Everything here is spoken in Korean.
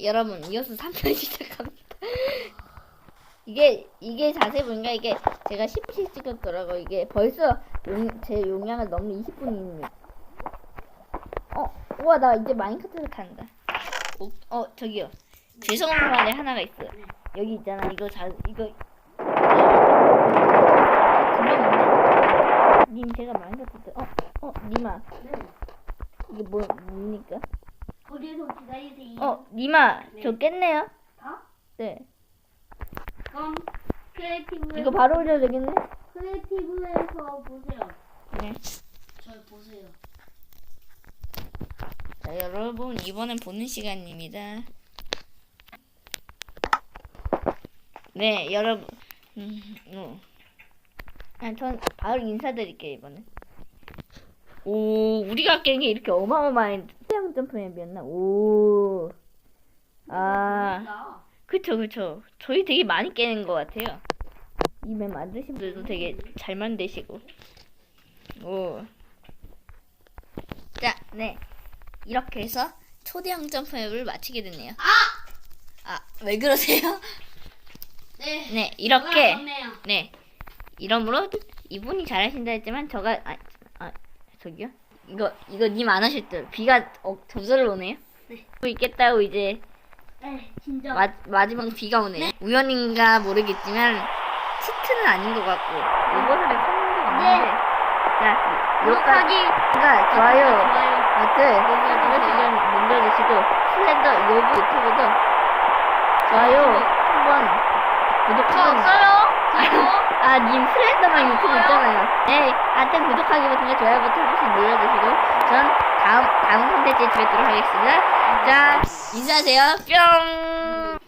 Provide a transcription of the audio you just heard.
여러분 이어서 3편 시작합니다. 이게 이게 자세히 보니까 이게 제가 10씩 찍었더라고 이게 벌써 용, 제 용량을 넘는 20분입니다. 어, 우와 나 이제 마인크래프트 탄다. 어, 어 저기요. 죄송한 말에 하나가 있어요. 여기 있잖아 이거 자 이거 금방 님 제가 마인크래프트 어, 어 님아 네. 이게 뭐 뭡니까? 거기서 기다리세요. 어 님아 네. 저 깼네요. 어? 네. 그럼 크리에이티브 이거 바로 올려도 되겠네? 크리에이티브에서 보세요. 네. 절 보세요. 자, 여러분, 이번엔 보는 시간입니다. 네, 여러분. 음, 어. 아, 전 바로 인사드릴게요, 이번엔. 오, 우리가 깬 게 이렇게 어마어마한 태양 점프 맵이었나? 오. 아, 나 그쵸, 그쵸. 저희 되게 많이 깨는 것 같아요. 이 맵 만드신 분들도 되게 잘 만드시고. 오. 자, 네. 이렇게 해서 초대형 점프맵을 마치게 됐네요. 아! 아, 왜 그러세요? 네. 네, 이렇게. 네. 이러므로 이분이 잘하신다 했지만 저가 아, 아 저기요? 이거 이거 님 안 하실 듯. 비가 어, 저절로 오네요. 네. 또 있겠다고 이제 네, 진짜. 마, 마지막 비가 오네. 우연인가 모르겠지만 치트는 아닌 것 같고 이번에 찾는 것 같은데. 자, 여기까지 가 좋아요, 좋아요. 버튼 눌러주시면 눌러주시고 슬렌더 요브 유튜브도 좋아요 한번 구독 저 한번. 없어요. 아, 님 슬렌더만 유튜브 있잖아요. 네, 하여튼 구독하기 버튼과 좋아요 버튼 한 번씩 눌러주시고 전 다음 다음 콘텐츠에 뵙도록 하겠습니다. 자, 인사하세요. 뿅.